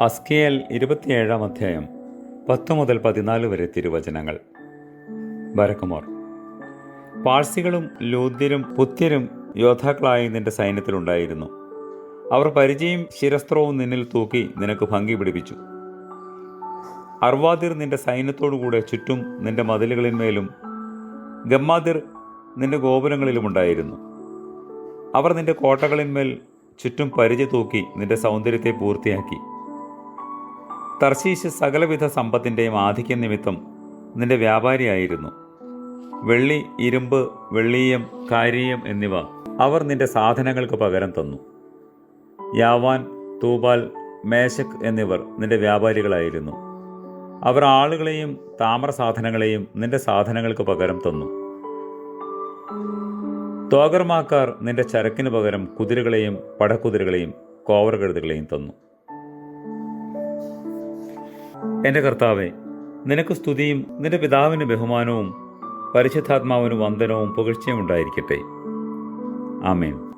ഹസ്കിയൽ ഇരുപത്തിയേഴാം അധ്യായം പത്ത് മുതൽ പതിനാല് വരെ തിരുവചനങ്ങൾ. ബരക്കുമോർ പാഴ്സികളും ലൂദ്യരും പുത്യരും യോദ്ധാക്കളായി നിന്റെ സൈന്യത്തിലുണ്ടായിരുന്നു അവർ പരിചയം ശിരസ്ത്രവും നിന്നിൽ തൂക്കി നിനക്ക് ഭംഗി പിടിപ്പിച്ചു. അർവാദിർ നിന്റെ സൈന്യത്തോടുകൂടെ ചുറ്റും നിന്റെ മതിലുകളിന്മേലും ഗമ്മാദിർ നിന്റെ ഗോപുരങ്ങളിലും ഉണ്ടായിരുന്നു. അവർ നിന്റെ കോട്ടകളിന്മേൽ ചുറ്റും പരിചയ തൂക്കി നിന്റെ സൗന്ദര്യത്തെ പൂർത്തിയാക്കി. തർശീശ് സകലവിധ സമ്പത്തിന്റെയും ആധിക്യ നിമിത്തം നിന്റെ വ്യാപാരിയായിരുന്നു. വെള്ളി ഇരുമ്പ് വെള്ളീയം കാരീയം എന്നിവ അവർ നിന്റെ സാധനങ്ങൾക്ക് പകരം തന്നു. യാവാൻ തൂബാൽ മേശക് എന്നിവർ നിന്റെ വ്യാപാരികളായിരുന്നു. അവർ ആളുകളെയും താമ്ര സാധനങ്ങളെയും നിന്റെ സാധനങ്ങൾക്ക് പകരം തന്നു. തോഗർമാക്കാർ നിന്റെ ചരക്കിന് പകരം കുതിരകളെയും പടക്കുതിരകളെയും കോവറകഴുതുകളെയും തന്നു. എന്റെ കർത്താവെ നിനക്ക് സ്തുതിയും നിന്റെ പിതാവിന് ബഹുമാനവും പരിശുദ്ധാത്മാവിന് വന്ദനവും പുകഴ്ചയും ഉണ്ടായിരിക്കട്ടെ. ആമേൻ.